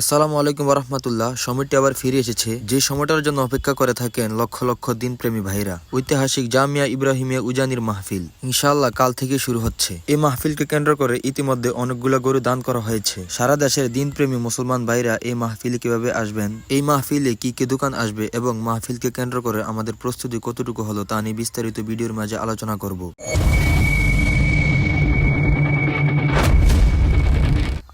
আসসালামু আলাইকুম রহমতুল্লাহ সময়টি আবার ফিরে এসেছে। যে সময়টার জন্য অপেক্ষা করে থাকেন লক্ষ লক্ষ দিন প্রেমী ভাইরা। ঐতিহাসিক জামিয়া ইব্রাহিমিয়া উজানির মাহফিল। ইনশাআল্লাহ কাল থেকে শুরু হচ্ছে। এই মাহফিলকে কেন্দ্র করে ইতিমধ্যে অনেকগুলো গরু দান করা হয়েছে। সারা দেশের দিন প্রেমী মুসলমান ভাইরা এই মাহফিলে কীভাবে আসবেন? এই মাহফিলে কি কি দোকান আসবে এবং মাহফিলকে কেন্দ্র করে আমাদের প্রস্তুতি কতটুকু হলো তা নিয়ে বিস্তারিত ভিডিওর মাঝে আলোচনা করব।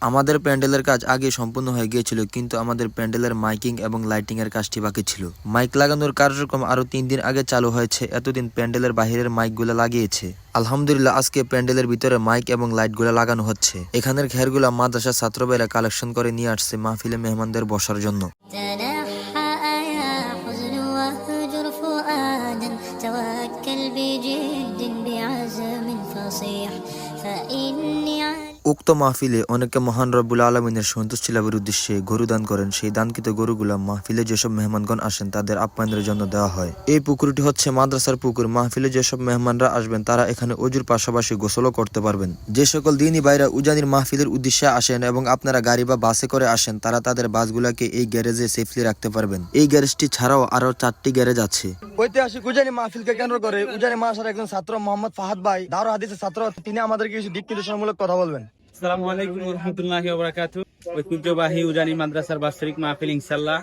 আমাদের প্যান্ডেলের কাজ আগে সম্পূর্ণ হয়ে গিয়েছিল কিন্তু আমাদের প্যান্ডেলের মাইকিং এবং লাইটিং এর কাজটি বাকি ছিল মাইক লাগানোর কার্যক্রম আরো তিন দিন আগে চালু হয়েছে এতদিন প্যান্ডেলের বাহিরের মাইকগুলো লাগিয়েছে আলহামদুলিল্লাহ আজকে প্যান্ডেলের ভিতরে মাইক এবং লাইটগুলো লাগানো হচ্ছে এখানের ঘেরগুলা মাদ্রাসা ছাত্রবেলা কালেকশন করে নিয়ে আসছে মাহফিলে মেহমানদের বসার জন্য تنحى يا حزن واهجر فؤادا توكل بجد بعزم فصيح فإني على উক্ত মাহফিলে অনেকে মহান রব্বুল আলমিনের সন্তুষ্টি লাভের উদ্দেশ্যে গরু দান করেন। সেই দানকৃত গরুগুলা মাহফিলে যেসব মেহমানগণ আসেন, তাদের আপ্যায়নের জন্য দেওয়া হয়। এই পুকুরটি হচ্ছে মাদ্রাসার পুকুর। মাহফিলে যেসব মেহমানরা আসবেন, তারা এখানে অজুর পাশাপাশি গোসলও করতে পারবেন। যে সকল দিনই বাইরা উজানির মাহফিলের উদ্দেশ্যে আসেন এবং আপনারা গাড়ি বা বাসে করে আসেন, তারা তাদের বাসগুলাকে এই গ্যারেজে সেফলি রাখতে পারবেন। এই গ্যারেজটি ছাড়াও আরও চারটি গ্যারেজ আছে। ঐতিহাসিক উজানি মাহফিলকে কেন্দ্র করে উজানি মাসার একজন ছাত্র মোহাম্মদ ফাহাদ ভাই দারু হাদিসের ছাত্র, তিনি আমাদেরকে কিছু দিক নির্দেশনামূলক কথা বলবেন। আসসালামু আলাইকুম রহমতুল্লাহি ওবরাকাতু ঐতিহ্যবাহী উজানি মাদ্রাসার বাৎসরিক মাহফিল ইনশাল্লাহ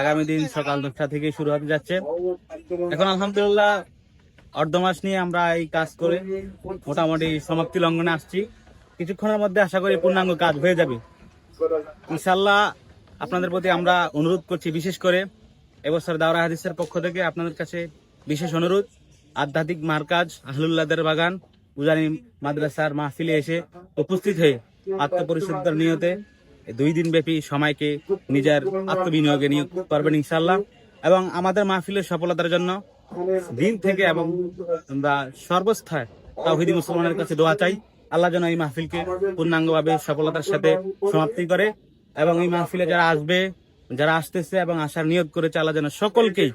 আগামী দিন সকাল দশটা থেকে শুরু হতে যাচ্ছে। এখন আলহামদুলিল্লাহ অর্ধ মাস নিয়ে আমরা এই কাজ করে মোটামুটি সমাপ্তি লঙ্ঘনে আসছি। কিছুক্ষণের মধ্যে আশা করি পূর্ণাঙ্গ কাজ হয়ে যাবে। ইনশাল্লাহ আপনাদের প্রতি আমরা অনুরোধ করছি বিশেষ করে এবছর দাওরা হাদিসের পক্ষ থেকে আপনাদের কাছে বিশেষ অনুরোধ, আধ্যাত্মিক মার্কাজ, আহলুল্লাদের বাগান উজানি মাদ্রাসার মাহফিলে এসে উপস্থিত হয়ে আত্মপরিশুদ্ধের নিয়তে দুই দিন ব্যাপী সময়কে নিজের আত্মবিনিয়োগে নিয়োগ করবেন ইনশাল্লাহ এবং আমাদের মাহফিলের সফলতার জন্য দিন থেকে এবং আমরা সর্বস্থায় তাহিদি মুসলমানের কাছে দোয়া চাই। আল্লাহ যেন এই মাহফিলকে পূর্ণাঙ্গভাবে সফলতার সাথে সমাপ্তি করে এবং এই মাহফিলে যারা আসবে যারা আসতেছে এবং আসার নিয়োগ করেছে আল্লাহ যেন সকলকেই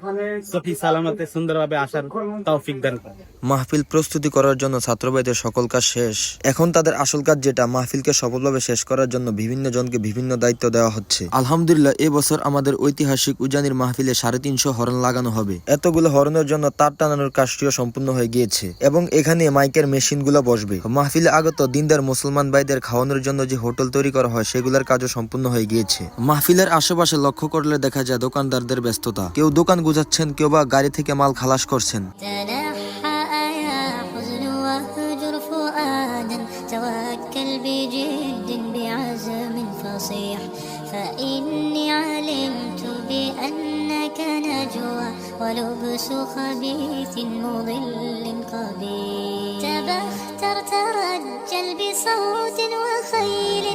সফি সালামতে সুন্দরভাবে আসার তৌফিক দান করে। মাহফিল প্রস্তুতি করার জন্য ছাত্রবাইদের সকল কাজ শেষ। এখন তাদের আসল কাজ যেটা মাহফিলকে সফলভাবে শেষ করার জন্য বিভিন্ন জনকে বিভিন্ন দায়িত্ব দেওয়া হচ্ছে। আলহামদুলিল্লাহ এবছর আমাদের ঐতিহাসিক উজানির মাহফিলে সাড়ে তিনশো হরন লাগানো হবে। এতগুলো হরনের জন্য তার টানানোর কাজটিও সম্পূর্ণ হয়ে গিয়েছে এবং এখানে মাইকের মেশিনগুলো বসবে। মাহফিলে আগত দিনদার মুসলমান ভাইদের খাওয়ানোর জন্য যে হোটেল তৈরি করা হয় সেগুলোর কাজও সম্পূর্ণ হয়ে গিয়েছে। মাহফিলের আশেপাশে লক্ষ্য করলে দেখা যায় দোকানদারদের ব্যস্ততা কেউ দোকান গুজাচ্ছেন কেউ বা গাড়ি থেকে মাল খালাস করছেন تنحى يا حزن واهجر فؤادا توكل بجد بعزم فصيح فإني علمت بأنك نجوى ولبس خبيث مضل قبيح تبختر ترجل بصوت وخيل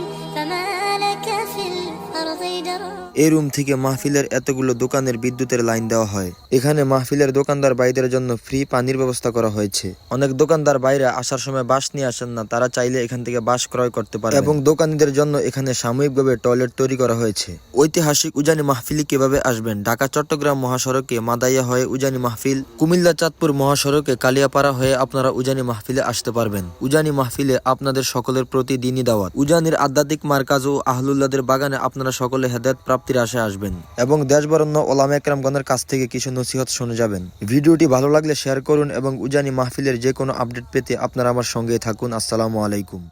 এই রুম থেকে মাহফিলের এতগুলো দোকানের বিদ্যুতের লাইন দেওয়া হয়। এখানে মাহফিলের দোকানদার বাইদের জন্য ফ্রি পানির ব্যবস্থা করা হয়েছে। অনেক দোকানদার বাইরে আসার সময় বাস নিয়ে আসেন না, তারা চাইলে এখান থেকে বাস ক্রয় করতে পারে এবং দোকানীদের জন্য এখানে সাময়িকভাবে টয়লেট তৈরি করা হয়েছে। ঐতিহাসিক উজানি মাহফিল কীভাবে আসবেন? ঢাকা, চট্টগ্রাম মহাসড়কে মাদাইয়া হয়ে উজানি মাহফিল, কুমিল্লা, চাঁদপুর মহাসড়কে কালিয়াপাড়া হয়ে আপনারা উজানি মাহফিলে আসতে পারবেন। উজানি মাহফিলে আপনাদের সকলের প্রতি দিনই দাওয়াত। উজানির আধ্যাত্মিক মার্কাজ ও আহলুল্লাদের বাগানে আপনারা সকলে হেদায়ত প্রাপ্তির আশায় আসবেন। এবং দেশবরণ্য ওলামা একরামগণের কাছ থেকে কিছু নসিহত শুনে যাবেন। ভিডিওটি ভালো লাগলে শেয়ার করুন এবং উজানি মাহফিলের যে কোনো আপডেট পেতে আপনারা আমার সঙ্গে থাকুন। আসসালামু আলাইকুম।